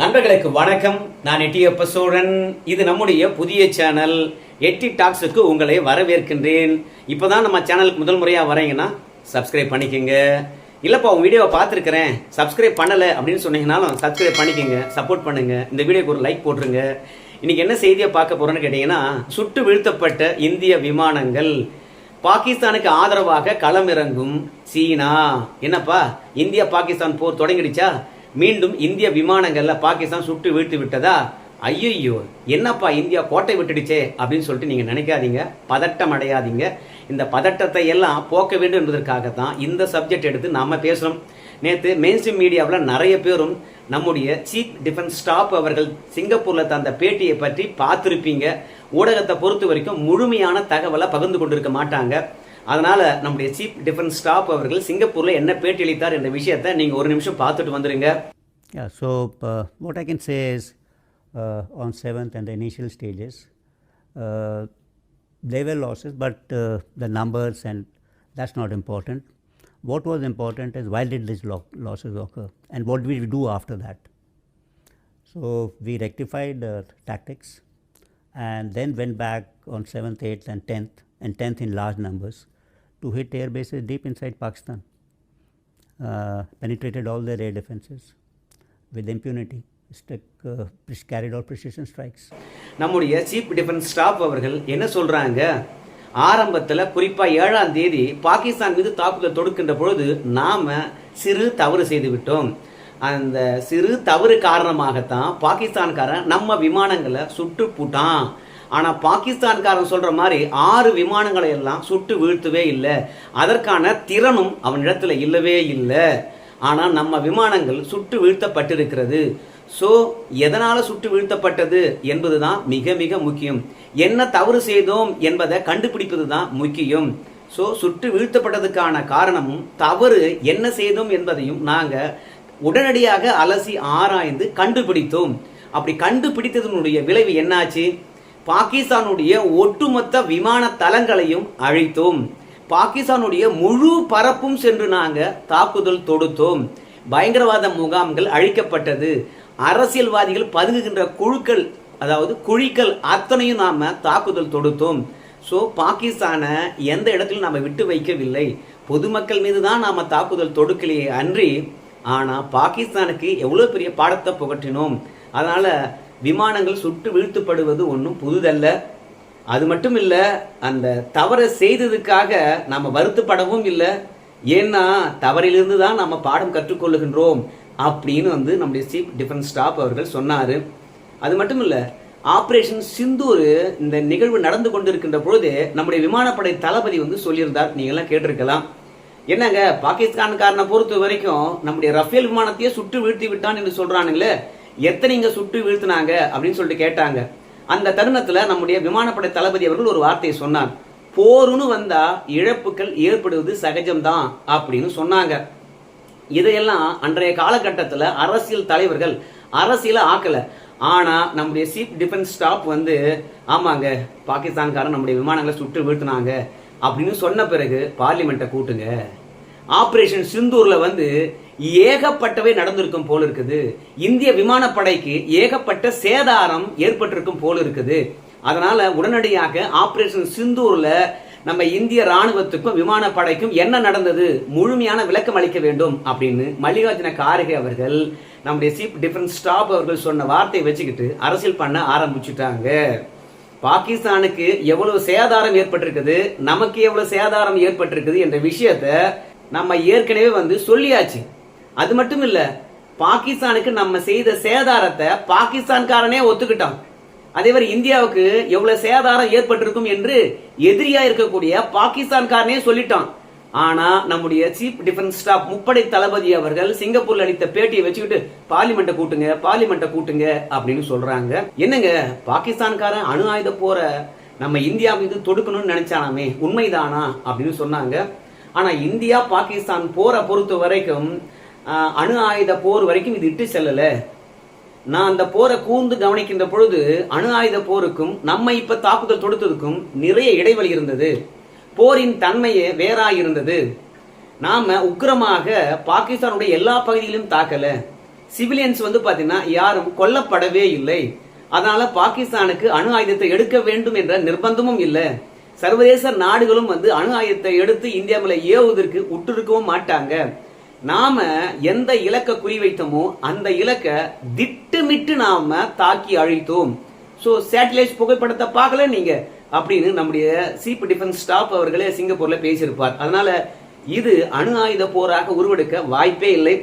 நண்பர்களுக்கு வணக்கம். நான் எட்டியப்ப சோழன் இது நம்முடைய புதிய சேனல். எட்டி டாக்ஸுக்கு உங்களை வரவேற்கின்றேன். இப்போ தான் நம்ம சேனலுக்கு முதல் முறையாக வரீங்கன்னா சப்ஸ்கிரைப் பண்ணிக்கோங்க. இல்லைப்பா உங்கள் வீடியோவை பார்த்துருக்குறேன். சப்ஸ்கிரைப் பண்ணலை அப்படின்னு சொன்னீங்கனாலும் சப்ஸ்கிரைப் பண்ணிக்கோங்க. சப்போர்ட் பண்ணுங்க. இந்த வீடியோக்கு ஒரு லைக் போட்டுருங்க. இன்றைக்கி என்ன செய்தியை பார்க்க போகிறேன்னு கேட்டிங்கன்னா சுட்டு வீழ்த்தப்பட்ட இந்திய விமானங்கள். பாகிஸ்தானுக்கு ஆதரவாக களமிறங்கும் சீனா. என்னப்பா இந்தியா பாகிஸ்தான் போர் தொடங்கிடுச்சா? மீண்டும் இந்திய விமானங்களில் பாகிஸ்தான் சுட்டு வீழ்த்து விட்டதா? ஐயோ என்னப்பா இந்தியா கோட்டை விட்டுடுச்சே அப்படின்னு சொல்லிட்டு நீங்கள் நினைக்காதீங்க. பதட்டம் அடையாதீங்க. இந்த பதட்டத்தை எல்லாம் போக்க வேண்டும் என்பதற்காக தான் இந்த சப்ஜெக்ட் எடுத்து நாம் பேசுகிறோம் நேற்று மெயின்ஸ்ட்ரீம் மீடியாவில் நிறைய பேரும் நம்முடைய சீஃப் டிஃபென்ஸ் ஸ்டாப் அவர்கள் சிங்கப்பூரில் தந்த பேட்டியை பற்றி பார்த்துருப்பீங்க. ஊடகத்தை பொறுத்த வரைக்கும் முழுமையான தகவலை பகிர்ந்து கொண்டிருக்க மாட்டாங்க. அதனால நம்முடைய சீஃப் டிஃபென்ஸ் ஸ்டாப் அவர்கள் சிங்கப்பூர்ல என்ன பேட்டி அளித்தார் என்ற விஷயத்தை நீங்க ஒரு நிமிஷம் பார்த்துட்டு வந்துருங்க Yeah, so uh, what I can say is uh, on 7th and the initial stages, uh, there were losses, but uh, the numbers and that's not important. What was important is why did these lo- losses occur and what did we do after that? So we rectified uh, tactics and then went back on 7th, 8th, and 10th, and 10th in large numbers to hit air bases deep inside Pakistan. Uh, penetrated all their air defenses with impunity, stuck, uh, pre- carried out precision strikes. நம்முடைய chief defence staff அவர்கள் என்ன சொல்றாங்க ஆரம்பத்தில் குறிப்பா ஏழாம் தேதி பாகிஸ்தான் மீது தாக்குதல் தொடுக்கின்ற பொழுது நாம சிறு தவறு செய்து விட்டோம் அந்த சிறு தவறு காரணமாகத்தான் பாகிஸ்தான்காரன் நம்ம விமானங்களை சுட்டு போட்டான் ஆனால் பாகிஸ்தான்காரன் சொல்கிற மாதிரி ஆறு விமானங்களை எல்லாம் சுட்டு வீழ்த்தவே இல்லை. அதற்கான திறனும் அவனிடத்தில் இல்லவே இல்லை. ஆனால் நம்ம விமானங்கள் சுட்டு வீழ்த்தப்பட்டிருக்கிறது. ஸோ எதனால் சுட்டு வீழ்த்தப்பட்டது என்பது தான் மிக மிக முக்கியம். என்ன தவறு செய்தோம் என்பதை கண்டுபிடிப்பது தான் முக்கியம். ஸோ சுட்டு வீழ்த்தப்பட்டதுக்கான காரணமும் தவறு என்ன செய்தோம் என்பதையும் நாங்கள் உடனடியாக அலசி ஆராய்ந்து கண்டுபிடித்தோம். அப்படி கண்டுபிடித்ததனுடைய விளைவு என்னாச்சு? பாகிஸ்தானுடைய ஒட்டுமொத்த விமான தளங்களையும் அழித்தோம். பாகிஸ்தானுடைய முழு பரப்பும் சென்று நாங்கள் தாக்குதல் தொடுத்தோம். பயங்கரவாத முகாம்கள் அழிக்கப்பட்டது. அரசியல்வாதிகள் பதுங்குகின்ற குழுக்கள் அதாவது குழிக்கள் அத்தனையும் நாம் தாக்குதல் தொடுத்தோம். ஸோ பாகிஸ்தானை எந்த இடத்திலும் நாம் விட்டு வைக்கவில்லை. பொதுமக்கள் மீது தான் நாம் தாக்குதல் தொடுக்கலையே அன்றி ஆனால் பாகிஸ்தானுக்கு எவ்வளோ பெரிய பாடத்தை புகட்டினோம். அதனால் விமானங்கள் சுட்டு வீழ்த்தப்படுவது ஒன்றும் புதுதல்ல. அது மட்டும் இல்லை அந்த தவறை செய்ததுக்காக நாம் வருத்தப்படவும் இல்லை. ஏன்னா தவறிலிருந்து தான் நம்ம பாடம் கற்றுக்கொள்ளுகின்றோம் அப்படின்னு வந்து நம்முடைய சீஃப் டிஃபென்ஸ் ஸ்டாஃப் அவர்கள் சொன்னார். அது மட்டும் இல்லை ஆப்ரேஷன் சிந்தூர் இந்த நிகழ்வு நடந்து கொண்டிருக்கின்ற பொழுது நம்முடைய விமானப்படை தளபதி வந்து சொல்லியிருந்தார். நீங்கள்லாம் கேட்டிருக்கலாம். என்னங்க பாகிஸ்தான்காரனை பொறுத்த வரைக்கும் நம்முடைய ரஃபேல் விமானத்தையே சுட்டு வீழ்த்தி விட்டான் என்று சொல்கிறானுங்களே எத்தனைங்க சுட்டு வீழ்த்தினாங்க அப்படின்னு சொல்லிட்டு கேட்டாங்க. அந்த தருணத்தில் நம்முடைய விமானப்படை தளபதி அவர்கள் ஒரு வார்த்தையை சொன்னார். போருன்னு வந்தா இழப்புகள் ஏற்படுவது சகஜம்தான் அப்படின்னு சொன்னாங்க. இதையெல்லாம் அன்றைய காலகட்டத்தில் அரசியல் தலைவர்கள் அரசியல ஆக்கல. ஆனால் நம்முடைய சீஃப் டிஃபென்ஸ் ஸ்டாப் வந்து ஆமாங்க பாகிஸ்தான்காரன் நம்முடைய விமானங்களை சுட்டு வீழ்த்தினாங்க அப்படின்னு சொன்ன பிறகு பார்லிமெண்ட்டை கூட்டுங்க. ஆப்ரேஷன் சிந்தூரில் வந்து ஏகப்பட்டவை நடந்திருக்கும் போல் இருக்குது. இந்திய விமானப்படைக்கு ஏகப்பட்ட சேதாரம் ஏற்பட்டிருக்கும் போல் இருக்குது. அதனால உடனடியாக ஆப்ரேஷன் சிந்தூரில் நம்ம இந்திய ராணுவத்துக்கும் விமானப்படைக்கும் என்ன நடந்தது? முழுமையான விளக்கம் அளிக்க வேண்டும் அப்படின்னு மல்லிகார்ஜுன கார்கே அவர்கள் நம்முடைய சீஃப் டிஃபென்ஸ் ஸ்டாப் அவர்கள் சொன்ன வார்த்தையை வச்சுக்கிட்டு அரசியல் பண்ண ஆரம்பிச்சுட்டாங்க. பாகிஸ்தானுக்கு எவ்வளவு சேதாரம் ஏற்பட்டிருக்குது? நமக்கு எவ்வளவு சேதாரம் ஏற்பட்டிருக்குது? என்ற விஷயத்தை நம்ம ஏற்கனவே வந்து சொல்லியாச்சு. அது மட்டும் இல்ல பாகிஸ்தானுக்கு நம்ம செய்த சேதாரத்தை பாகிஸ்தான்காரனே ஒத்துக்கிட்டான். அதே மாதிரி இந்தியாவுக்கு எவ்வளவு சேதாரம் ஏற்பட்டிருக்கும் என்று எதிரியா இருக்கக்கூடிய பாகிஸ்தான்காரனே சொல்லிட்டான். ஆனா நம்முடைய சீஃப் டிஃபென்ஸ் ஸ்டாஃப் முப்படை தளபதி அவர்கள் சிங்கப்பூர்ல அளித்த பேட்டியை வச்சுக்கிட்டு பார்லிமெண்ட்டை கூட்டுங்க பார்லிமெண்ட்டை கூட்டுங்க அப்படின்னு சொல்றாங்க. என்னங்க பாகிஸ்தான்காரன் அணு ஆயுத போற நம்ம இந்தியா மீது தொடுக்கணும்னு நினைச்சானாமே? உண்மைதானா? அப்படின்னு சொன்னாங்க. ஆனா இந்தியா பாகிஸ்தான் போரை பொறுத்த வரைக்கும் அணு ஆயுத போர் வரைக்கும் இது இட்டு செல்லல. நான் அந்த போரை கூர்ந்து கவனிக்கின்ற பொழுது அணு ஆயுத போருக்கும் நம்ம இப்ப தாக்குதல் தொடுத்ததுக்கும் நிறைய இடைவெளி இருந்தது. போரின் தன்மையே வேறாக இருந்தது நாம உக்கிரமாக பாகிஸ்தானுடைய எல்லா பகுதியிலும் தாக்கல. சிவிலியன்ஸ் வந்து பாத்தீங்கன்னா யாரும் கொல்லப்படவே இல்லை. அதனால பாகிஸ்தானுக்கு அணு ஆயுதத்தை எடுக்க வேண்டும் என்ற நிர்பந்தமும் இல்லை. சர்வதேச நாடுகளும் வந்து அணு ஆயுதத்தை எடுத்து இந்தியா மேல ஏவுவதற்கு உற்றிருக்கவும் மாட்டாங்க. நாம எந்த இலக்கை குறிவைத்தோமோ அந்த இலக்க திட்டமிட்டு நாம தாக்கி அழித்தோம். ஸோ சேட்டலைட் புகைப்படத்தை பார்க்கல நீங்க? அப்படின்னு நம்முடைய சீப் டிஃபென்ஸ் ஸ்டாப் அவர்களே சிங்கப்பூர்ல பேசியிருப்பார். அதனால இது அணு ஆயுத போராக உருவெடுக்க வாய்ப்பே இல்லை.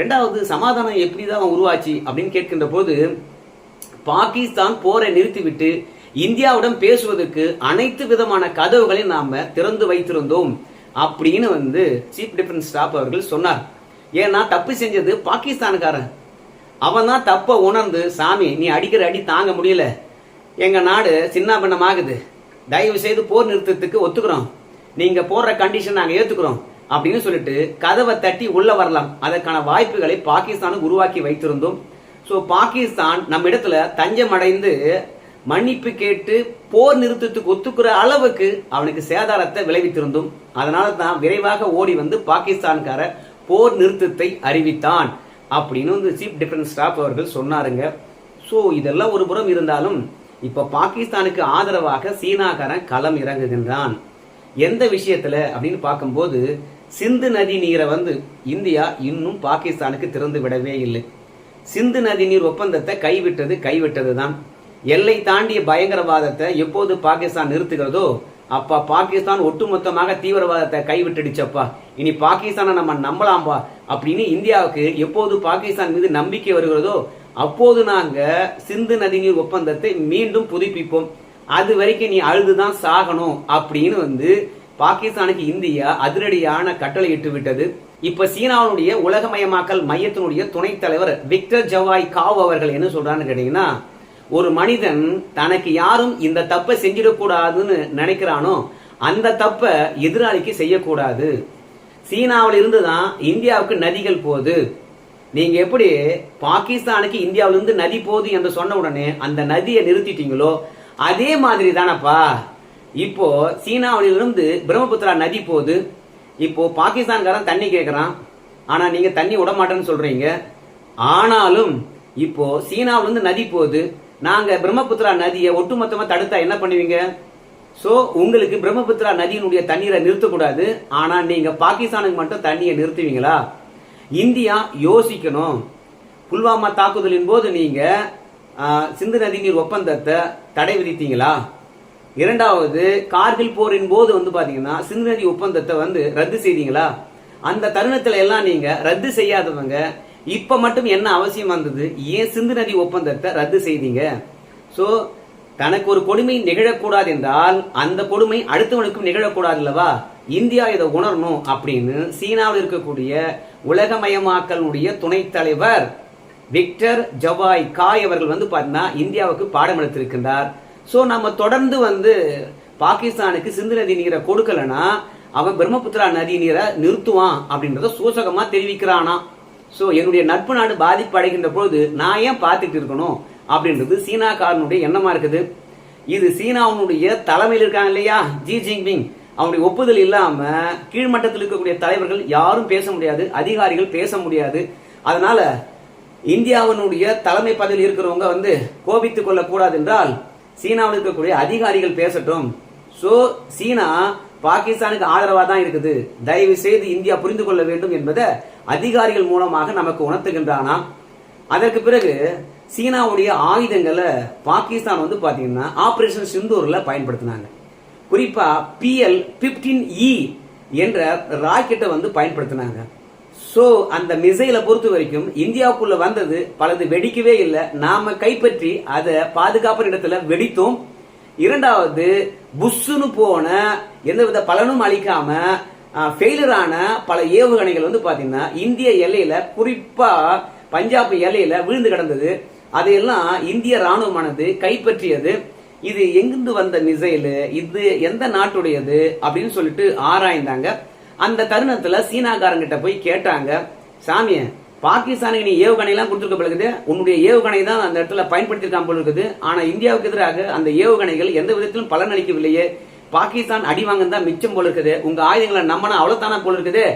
ரெண்டாவது சமாதானம் எப்படிதான் உருவாச்சு அப்படின்னு கேட்கின்ற போது பாகிஸ்தான் போரை நிறுத்திவிட்டு இந்தியாவுடன் பேசுவதற்கு அனைத்து விதமான கதவுகளையும் நாம திறந்து வைத்திருந்தோம் அப்படின்னு வந்து சீஃப் டிஃபென்ஸ் ஸ்டாப் அவர்கள் சொன்னார். ஏன்னா தப்பு செஞ்சது பாகிஸ்தானுக்காரன் அவன் தான் தப்பை உணர்ந்து சாமி நீ அடிக்கிற அடி தாங்க முடியல. எங்க நாடு சின்ன ஆகுது தயவு செய்து போர் நிறுத்தத்துக்கு ஒத்துக்கிறோம். நீங்க போடுற கண்டிஷன் நாங்கள் ஏத்துக்கிறோம். அப்படின்னு சொல்லிட்டு கதவை தட்டி உள்ள வரலாம். அதற்கான வாய்ப்புகளை பாகிஸ்தானுக்கு உருவாக்கி வைத்திருந்தோம். ஸோ பாகிஸ்தான் நம்ம இடத்துல தஞ்சம் அடைந்து மன்னிப்பு கேட்டு போர் நிறுத்தத்துக்கு ஒத்துக்கிற அளவுக்கு அவனுக்கு சேதாரத்தை விளைவித்திருந்தும் அதனால தான் விரைவாக ஓடி வந்து பாகிஸ்தான்கார போர் நிறுத்தத்தை அறிவித்தான் அப்படின்னு வந்து சீஃப் டிஃபென்ஸ் ஸ்டாஃப் அவர்கள் சொன்னாருங்க. ஸோ இதெல்லாம் ஒரு புறம் இருந்தாலும் இப்ப பாகிஸ்தானுக்கு ஆதரவாக சீனாக்காரன் களம் இறங்குகின்றான். எந்த விஷயத்துல அப்படின்னு பார்க்கும்போது சிந்து நதி நீரை வந்து இந்தியா இன்னும் பாகிஸ்தானுக்கு திறந்து விடவே இல்லை. சிந்து நதி நீர் ஒப்பந்தத்தை கைவிட்டது கைவிட்டது தான் எல்லை தாண்டிய பயங்கரவாதத்தை எப்போது பாகிஸ்தான் நிறுத்துகிறதோ அப்பா பாகிஸ்தான் ஒட்டுமொத்தமாக தீவிரவாதத்தை கைவிட்டுடுச்சப்பா. இனி பாகிஸ்தானை நம்ம நம்பலாம்பா. அப்படின்னு இந்தியாவுக்கு எப்போது பாகிஸ்தான் மீது நம்பிக்கை வருகிறதோ அப்போது நாங்கள் சிந்து நதிநீர் ஒப்பந்தத்தை மீண்டும் புதுப்பிப்போம். அது வரைக்கும் நீ அழுதுதான் சாகணும் அப்படின்னு வந்து பாகிஸ்தானுக்கு இந்தியா அதிரடியான கட்டளை இட்டு விட்டது. இப்ப சீனாவுடைய உலகமயமாக்கல் மையத்தினுடைய துணைத் தலைவர் விக்டர் ஜவாய் காவ் அவர்கள் என்ன சொல்றான்னு கேட்டீங்கன்னா ஒரு மனிதன் தனக்கு யாரும் இந்த தப்பை செஞ்சிடக்கூடாதுன்னு நினைக்கிறானோ அந்த தப்பை எதிராளிக்கு செய்யக்கூடாது. சீனாவில் இருந்து தான் இந்தியாவுக்கு நதிகள் போகுது. நீங்க எப்படி பாகிஸ்தானுக்கு இந்தியாவிலிருந்து நதி போகுது என்று சொன்ன உடனே அந்த நதியை நிறுத்திட்டீங்களோ அதே மாதிரி தானப்பா. இப்போ சீனாவிலிருந்து பிரம்மபுத்திரா நதி போகுது. இப்போ பாகிஸ்தான்காரன் தண்ணி கேட்குறான் ஆனால் நீங்கள் தண்ணி விட மாட்டேன்னு சொல்கிறீங்க ஆனாலும் இப்போ சீனாவிலிருந்து நதி போகுது. நாங்க பிரம்மபுத்திரா நதியை ஒட்டுமொத்தமா தடுத்தா என்ன பண்ணுவீங்க? சோ உங்களுக்கு பிரம்மபுத்திரா நதியினுடைய தண்ணீரை நிறுத்தக்கூடாது. ஆனா நீங்க பாகிஸ்தானுக்கு மட்டும் தண்ணியை நிறுத்துவீங்களா? இந்தியா யோசிக்கணும். புல்வாமா தாக்குதலின் போது நீங்க சிந்து நதி நீர் ஒப்பந்தத்தை தடை விதித்தீங்களா? இரண்டாவது கார்கில் போரின் போது வந்து பாத்தீங்கன்னா சிந்து நதி ஒப்பந்தத்தை வந்து ரத்து செய்தீங்களா? அந்த தருணத்துல எல்லாம் நீங்க ரத்து செய்யாதவங்க இப்ப மட்டும் என்ன அவசியம் வந்தது? ஏன் சிந்து நதி ஒப்பந்தத்தை ரத்து செய்தீங்க? சோ தனக்கு ஒரு கொடுமை நிகழக்கூடாது என்றால் அந்த கொடுமை அடுத்தவனுக்கும் நிகழக்கூடாது இல்லவா இந்தியா இதை உணரணும் அப்படின்னு சீனாவில் இருக்கக்கூடிய உலகமயமாக்கலுடைய துணைத் தலைவர் விக்டர் ஜவாய் காய் அவர்கள் வந்து பார்த்தீங்கன்னா இந்தியாவுக்கு பாடம் எடுத்திருக்கின்றார். ஸோ நம்ம தொடர்ந்து வந்து பாகிஸ்தானுக்கு சிந்து நதி நீரை கொடுக்கலனா அவன் பிரம்மபுத்திரா நதி நீரை நிறுத்துவான் அப்படின்றத சூசகமாக தெரிவிக்கிறானா ஸோ என்னுடைய நட்பு நாடு பாதிப்பு அடைகின்ற பொழுது நான் ஏன் பார்த்துட்டு இருக்கணும்? அப்படின்றது சீனாக்காரனுடைய எண்ணமா இருக்குது. இது சீனாவுடைய தலைமையில் இருக்காங்க இல்லையா? ஜி ஜின்பிங் அவனுடைய ஒப்புதல் இல்லாம கீழ்மட்டத்தில் இருக்கக்கூடிய தலைவர்கள் யாரும் பேச முடியாது அதிகாரிகள் பேச முடியாது. அதனால இந்தியாவினுடைய தலைமை பதவியில் இருக்கிறவங்க வந்து கோபித்துக் கொள்ளக்கூடாது என்றால் சீனாவில் இருக்கக்கூடிய அதிகாரிகள் பேசட்டும். ஸோ சீனா பாகிஸ்தானுக்கு ஆதரவா தான் இருக்குது. தயவு செய்து இந்தியா புரிந்து கொள்ள வேண்டும் என்பதை அதிகாரிகள் மூலமாக நமக்கு உணர்த்துகின்றானா? அதற்கு பிறகு சீனாவுடைய ஆயுதங்களை பாகிஸ்தான் வந்து பாத்தீங்கன்னா ஆபரேஷன் சிந்தூர்ல பயன்படுத்தினாங்க. குறிப்பா பிஎல் பிப்டீன் இ என்ற ராக்கெட்டை வந்து பயன்படுத்தினாங்க. ஸோ அந்த மிசைலை பொறுத்த வரைக்கும் இந்தியாவுக்குள்ள வந்தது பலது வெடிக்கவே இல்லை. நாம கைப்பற்றி அதை பாதுகாப்பு இடத்துல வெடித்தோம். இரண்டாவது புஷ்ஷுன்னு போன எந்தவித பலனும் அளிக்காம ஃபெயிலரான பல ஏவுகணைகள் வந்து பாத்தீங்கன்னா இந்திய எல்லையில குறிப்பா பஞ்சாப் எல்லையில விழுந்து கிடந்தது. அதையெல்லாம் இந்திய ராணுவமானது கைப்பற்றியது. இது எங்கிருந்து வந்த மிசைலு? இது எந்த நாட்டுடையது? அப்படின்னு சொல்லிட்டு ஆராய்ந்தாங்க. அந்த தருணத்துல சீனாக்காரங்கிட்ட போய் கேட்டாங்க சாமியை பாகிஸ்தானுக்கு நீ ஏவுகணைலாம் கொடுத்துருக்க போல இருக்குது. உன்னுடைய ஏவுகணை தான் அந்த இடத்துல பயன்படுத்திருக்கான் போல இருக்குது. ஆனா இந்தியாவுக்கு எதிராக அந்த ஏவுகணைகள் எந்த விதத்திலும் பலன் அளிக்கவில்லையே பாகிஸ்தான் அடி வாங்க தான் மிச்சம் போல இருக்குது. உங்க ஆயுதங்களை நம்மனா அவ்வளவுதானா போல இருக்குது?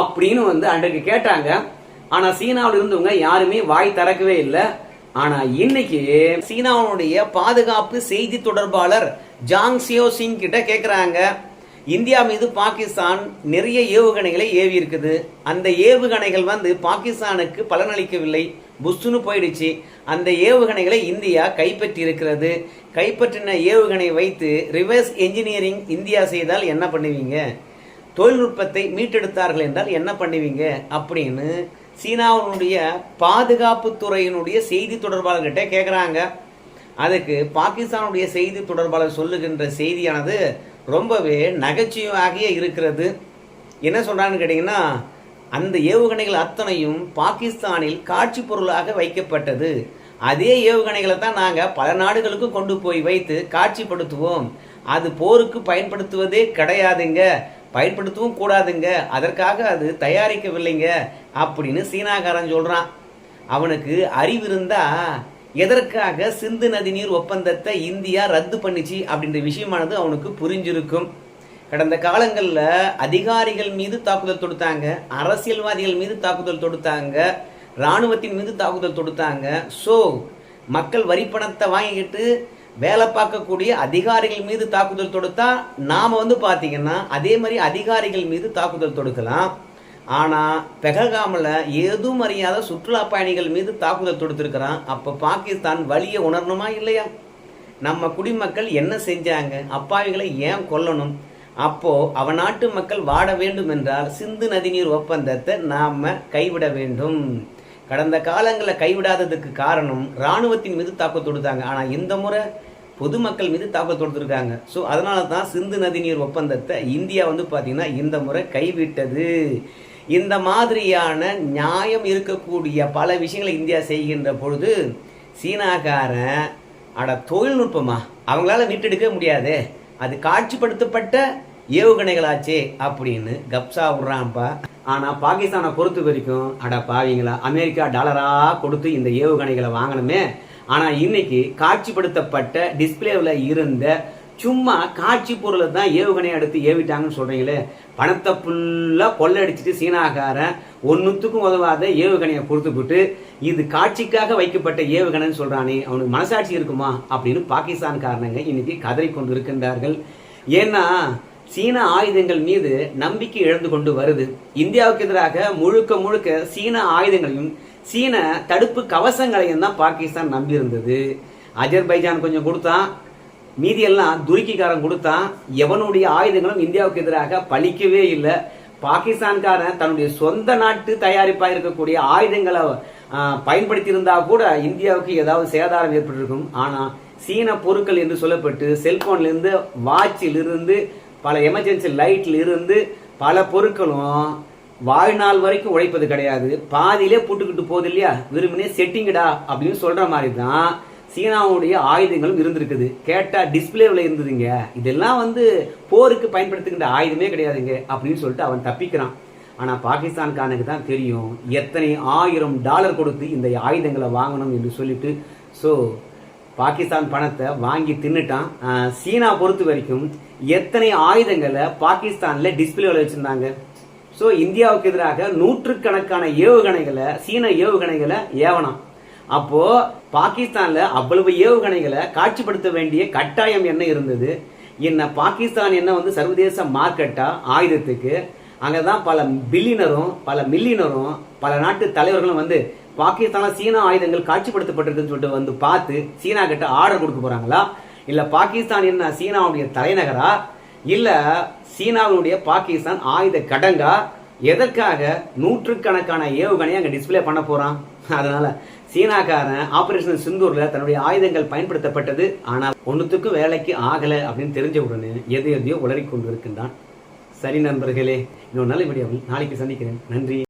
அப்படின்னு வந்து அன்றைக்கு கேட்டாங்க. ஆனா சீனாவில் இருந்தவங்க யாருமே வாய் திறக்கவே இல்லை. ஆனா இன்னைக்கு சீனாவுடைய பாதுகாப்பு செய்தி தொடர்பாளர் ஜாங் சியோ சிங் கிட்ட கேக்குறாங்க. இந்தியா மீது பாகிஸ்தான் நிறைய ஏவுகணைகளை ஏவி இருக்குது. அந்த ஏவுகணைகள் வந்து பாகிஸ்தானுக்கு பலனளிக்கவில்லை. புஷ்னு போயிடுச்சு. அந்த ஏவுகணைகளை இந்தியா கைப்பற்றி இருக்கிறது கைப்பற்றின ஏவுகணை வைத்து ரிவர்ஸ் என்ஜினியரிங் இந்தியா செய்தால் என்ன பண்ணுவீங்க? தொழில்நுட்பத்தை மீட்டெடுத்தார்கள் என்றால் என்ன பண்ணுவீங்க? அப்படின்னு சீனாவினுடைய பாதுகாப்பு துறையினுடைய செய்தி தொடர்பாளர்கிட்ட கேட்குறாங்க அதுக்கு பாகிஸ்தானுடைய செய்தி தொடர்பாளர் சொல்லுகின்ற செய்தியானது ரொம்பவே நகைச்சுவையாகிய இருக்கிறது. என்ன சொல்கிறான்னு கேட்டிங்கன்னா அந்த ஏவுகணைகள் அத்தனையும் பாகிஸ்தானில் காட்சி பொருளாக வைக்கப்பட்டது. அதே ஏவுகணைகளை தான் நாங்கள் பல நாடுகளுக்கும் கொண்டு போய் வைத்து காட்சிப்படுத்துவோம். அது போருக்கு பயன்படுத்துவதே கிடையாதுங்க. பயன்படுத்தவும் கூடாதுங்க. அதற்காக அது தயாரிக்கவில்லைங்க. அப்படின்னு சீனாக்காரன் சொல்கிறான் அவனுக்கு அறிவு இருந்தா எதற்காக சிந்து நதிநீர் ஒப்பந்தத்தை இந்தியா ரத்து பண்ணிச்சு அப்படின்ற விஷயமானது அவனுக்கு புரிஞ்சிருக்கும். கடந்த காலங்களில் அதிகாரிகள் மீது தாக்குதல் தொடுத்தாங்க அரசியல்வாதிகள் மீது தாக்குதல் தொடுத்தாங்க இராணுவத்தின் மீது தாக்குதல் தொடுத்தாங்க. ஸோ மக்கள் வரி பணத்தை வாங்கிக்கிட்டு வேலை பார்க்கக்கூடிய அதிகாரிகள் மீது தாக்குதல் தொடுத்தா நாம் வந்து பார்த்தீங்கன்னா அதே மாதிரி அதிகாரிகள் மீது தாக்குதல் தொடுக்கலாம். ஆனால் பெகல்காமில் ஏதும் அறியாத சுற்றுலா பயணிகள் மீது தாக்குதல் தொடுத்திருக்கிறான். அப்போ பாகிஸ்தான் வழியை உணரணுமா இல்லையா? நம்ம குடிமக்கள் என்ன செஞ்சாங்க? அப்பாவிகளை ஏன் கொல்லணும்? அப்போது அவ நாட்டு மக்கள் வாட வேண்டும் என்றால் சிந்து நதிநீர் ஒப்பந்தத்தை நாம் கைவிட வேண்டும். கடந்த காலங்களில் கைவிடாததுக்கு காரணம் இராணுவத்தின் மீது தாக்குதல் தொடுத்தாங்க. ஆனால் இந்த முறை பொதுமக்கள் மீது தாக்குதல் தொடுத்துருக்காங்க. ஸோ அதனால தான் சிந்து நதிநீர் ஒப்பந்தத்தை இந்தியா வந்து பார்த்திங்கன்னா இந்த முறை கைவிட்டது. இந்த மாதிரியான நியாயம் இருக்கக்கூடிய பல விஷயங்களை இந்தியா செய்கின்ற பொழுது சீனாக்காரன் அட தொழில்நுட்பமா? அவங்களால மீட்டெடுக்க முடியாது. அது காட்சிப்படுத்தப்பட்ட ஏவுகணைகளாச்சே அப்படின்னு கப்சா விடுறான்ப்பா. ஆனால் பாகிஸ்தானை பொறுத்த வரைக்கும் அட பாவீங்களா? அமெரிக்கா டாலராக கொடுத்து இந்த ஏவுகணைகளை வாங்கணுமே. ஆனால் இன்னைக்கு காட்சிப்படுத்தப்பட்ட டிஸ்பிளேவில் இருந்த சும்மா காட்சி பொருளை தான் ஏவுகணை எடுத்து ஏவிட்டாங்கன்னு சொல்கிறீங்களே பணத்தை ஃபுல்லாக கொள்ளடிச்சிட்டு சீனாக்காரன் ஒன்றுத்துக்கும் உதவாத ஏவுகணையை கொடுத்துக்கிட்டு இது காட்சிக்காக வைக்கப்பட்ட ஏவுகணைன்னு சொல்கிறானே அவனுக்கு மனசாட்சி இருக்குமா அப்படின்னு பாகிஸ்தான்காரனங்க இன்னைக்கு கதறி கொண்டு இருக்கின்றார்கள். ஏன்னா சீன ஆயுதங்கள் மீது நம்பிக்கை இழந்து கொண்டு வருது. இந்தியாவுக்கு எதிராக முழுக்க முழுக்க சீன ஆயுதங்களையும் சீன தடுப்பு கவசங்களையும் தான் பாகிஸ்தான் நம்பி இருந்தது அஜர்பைஜான் கொஞ்சம் கொடுத்தான். மீதியெல்லாம் துருக்கிக்காரன் கொடுத்தான். எவனுடைய ஆயுதங்களும் இந்தியாவுக்கு எதிராக பலிக்கவே இல்லை. பாகிஸ்தான்காரன் தன்னுடைய சொந்த நாட்டு தயாரிப்பாக இருக்கக்கூடிய ஆயுதங்களை பயன்படுத்தி இருந்தா கூட இந்தியாவுக்கு ஏதாவது சேதாரம் ஏற்பட்டிருக்கும். ஆனால் சீன பொருட்கள் என்று சொல்லப்பட்டு செல்போன்லேருந்து வாட்சிலிருந்து வாட்சில் இருந்து பல எமர்ஜென்சி லைட்ல இருந்து பல பொருட்களும் வாழ்நாள் வரைக்கும் உழைப்பது கிடையாது. பாதியிலே புட்டுக்கிட்டு போகுது இல்லையா? விரும்பினே செட்டிங்கடா அப்படின்னு சொல்ற மாதிரி தான் சீனாவுடைய ஆயுதங்களும் இருந்திருக்குது. கேட்டா டிஸ்பிளேவில் இருந்ததுங்க. இதெல்லாம் வந்து போருக்கு பயன்படுத்துகின்ற ஆயுதமே கிடையாதுங்க அப்படின்னு சொல்லிட்டு அவன் தப்பிக்கிறான். ஆனால் பாகிஸ்தான்காரனுக்கு தான் தெரியும். எத்தனை ஆயிரம் டாலர் கொடுத்து இந்த ஆயுதங்களை வாங்கணும் என்று சொல்லிட்டு ஸோ பாகிஸ்தான் பணத்தை வாங்கி தின்னுட்டான். சீனா பொறுத்த வரைக்கும் எத்தனை ஆயுதங்களை பாகிஸ்தானில் டிஸ்பிளேவில் வச்சுருந்தாங்க? ஸோ இந்தியாவுக்கு எதிராக நூற்றுக்கணக்கான ஏவுகணைகளை சீன ஏவுகணைகளை ஏவனான். அப்போ பாகிஸ்தான்ல அவ்வளவு ஏவுகணைகளை காட்சிப்படுத்த வேண்டிய கட்டாயம் என்ன இருந்தது? என்ன பாகிஸ்தான் என்ன வந்து சர்வதேச மார்க்கெட்டா ஆயுதத்துக்கு அங்கதான் பல பில்லினரும் பல மில்லியனரும் பல நாட்டு தலைவர்களும் வந்து பாகிஸ்தான்ல சீனா ஆயுதங்கள் காட்சிப்படுத்தப்பட்டிருக்குன்னு சொல்லிட்டு வந்து பார்த்து சீனா கிட்ட ஆர்டர் கொடுக்க போறாங்களா? இல்ல பாகிஸ்தான் என்ன சீனாவுடைய தலைநகரா? இல்ல சீனாவினுடைய பாகிஸ்தான் ஆயுத கடங்கா? எதற்காக நூற்றுக்கணக்கான ஏவுகணையை அங்க டிஸ்ப்ளே பண்ண போறான்? அதனால சீனாக்காரன் ஆபரேஷன் சிந்தூர்ல தன்னுடைய ஆயுதங்கள் பயன்படுத்தப்பட்டது. ஆனால் ஒன்றுத்துக்கும் வேலைக்கு ஆகலை அப்படின்னு தெரிஞ்ச உடனே எதை எதையோ உளறிக் கொண்டு இருக்கின்றான் சரி நண்பர்களே இன்னொரு நல்ல வீடியோவில் நாளைக்கு சந்திக்கிறேன். நன்றி.